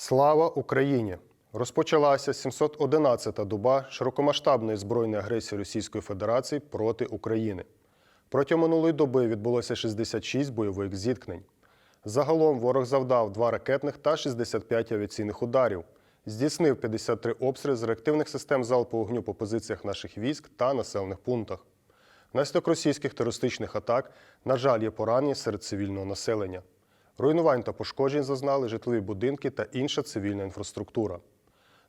Слава Україні! Розпочалася 711-та доба широкомасштабної збройної агресії Російської Федерації проти України. Протягом минулої доби відбулося 66 бойових зіткнень. Загалом ворог завдав 2 ракетних та 65 авіаційних ударів, здійснив 53 обстріли з реактивних систем залпового вогню по позиціях наших військ та населених пунктах. Внаслідок російських терористичних атак, на жаль, є поранені серед цивільного населення. Руйнувань та пошкоджень зазнали житлові будинки та інша цивільна інфраструктура.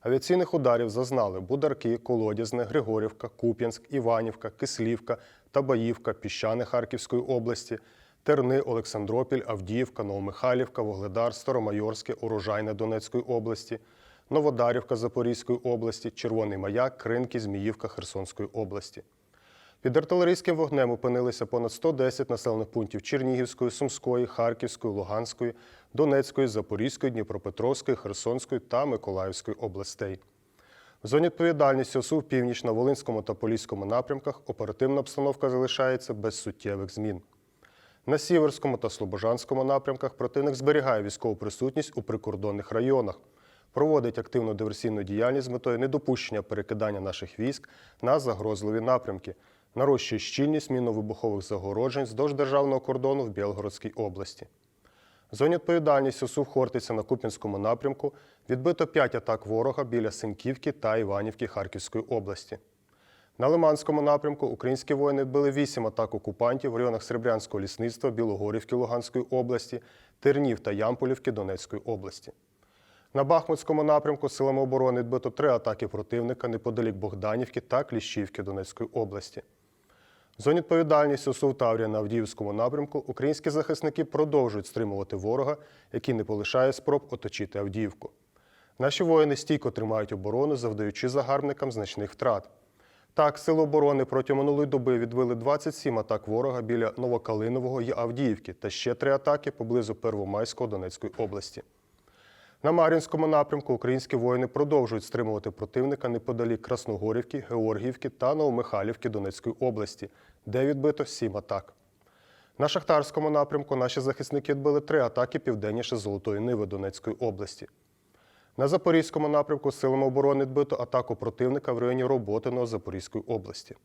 Авіаційних ударів зазнали Бударки, Колодязне, Григорівка, Куп'янськ, Іванівка, Кислівка, Табаївка, Піщани Харківської області, Терни, Олександропіль, Авдіївка, Новомихайлівка, Вогледар, Старомайорське, Урожайне Донецької області, Новодарівка Запорізької області, Червоний Маяк, Кринки, Зміївка Херсонської області. Під артилерійським вогнем опинилися понад 110 населених пунктів Чернігівської, Сумської, Харківської, Луганської, Донецької, Запорізької, Дніпропетровської, Херсонської та Миколаївської областей. В зоні відповідальності ОСУ в північ на Волинському та Поліському напрямках оперативна обстановка залишається без суттєвих змін. На Сіверському та Слобожанському напрямках противник зберігає військову присутність у прикордонних районах, проводить активну диверсійну діяльність з метою недопущення перекидання наших військ на загрозливі напрямки, нарощує щільність мінно-вибухових загороджень вздовж державного кордону в Білгородській області. В зоні відповідальності СУ Хортиця на Куп'янському напрямку відбито 5 атак ворога біля Синьківки та Іванівки Харківської області. На Лиманському напрямку українські воїни відбили 8 атак окупантів в районах Серебрянського лісництва, Білогорівки Луганської області, Тернів та Ямполівки Донецької області. На Бахмутському напрямку силами оборони відбито три атаки противника неподалік Богданівки та Кліщівки Донецької області. Зоні відповідальності СУ Таврія на Авдіївському напрямку українські захисники продовжують стримувати ворога, який не полишає спроб оточити Авдіївку. Наші воїни стійко тримають оборону, завдаючи загарбникам значних втрат. Так, сили оборони протягом минулої доби відбили 27 атак ворога біля Новокалинового і Авдіївки та ще три атаки поблизу Первомайського Донецької області. На Мар'їнському напрямку українські воїни продовжують стримувати противника неподалік Красногорівки, Георгіївки та Новомихайлівки Донецької області, де відбито сім атак. На Шахтарському напрямку наші захисники відбили три атаки південніше Золотої Ниви Донецької області. На Запорізькому напрямку силами оборони відбито атаку противника в районі Роботиного Запорізької області.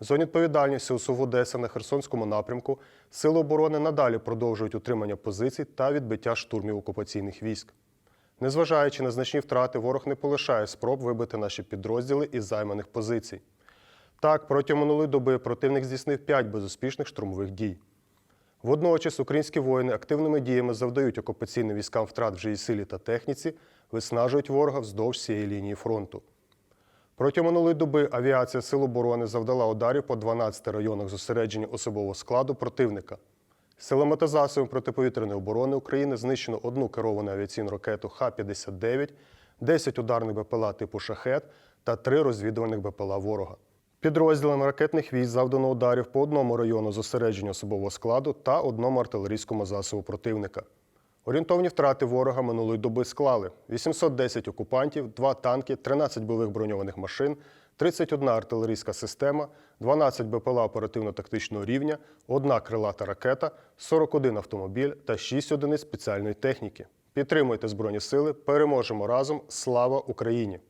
В зоні відповідальності УСУ Одеса на Херсонському напрямку сили оборони надалі продовжують утримання позицій та відбиття штурмів окупаційних військ. Незважаючи на значні втрати, ворог не полишає спроб вибити наші підрозділи із займаних позицій. Так, протягом минулої доби противник здійснив 5 безуспішних штурмових дій. Водночас українські воїни активними діями завдають окупаційним військам втрат в живій силі та техніці, виснажують ворога вздовж цієї лінії фронту. Протягом минулої доби авіація Сил оборони завдала ударів по 12 районах зосередження особового складу противника. Силами та засобами протиповітряної оборони України знищено одну керовану авіаційну ракету Х-59, 10 ударних БПЛА типу «Шахет» та три розвідувальних БПЛА ворога. Підрозділами ракетних військ завдано ударів по одному району зосередження особового складу та одному артилерійському засобу противника. Орієнтовні втрати ворога минулої доби склали 810 окупантів, 2 танки, 13 бойових броньованих машин, 31 артилерійська система, 12 БПЛА оперативно-тактичного рівня, одна крилата ракета, 41 автомобіль та 6 одиниць спеціальної техніки. Підтримуйте Збройні Сили, переможемо разом! Слава Україні!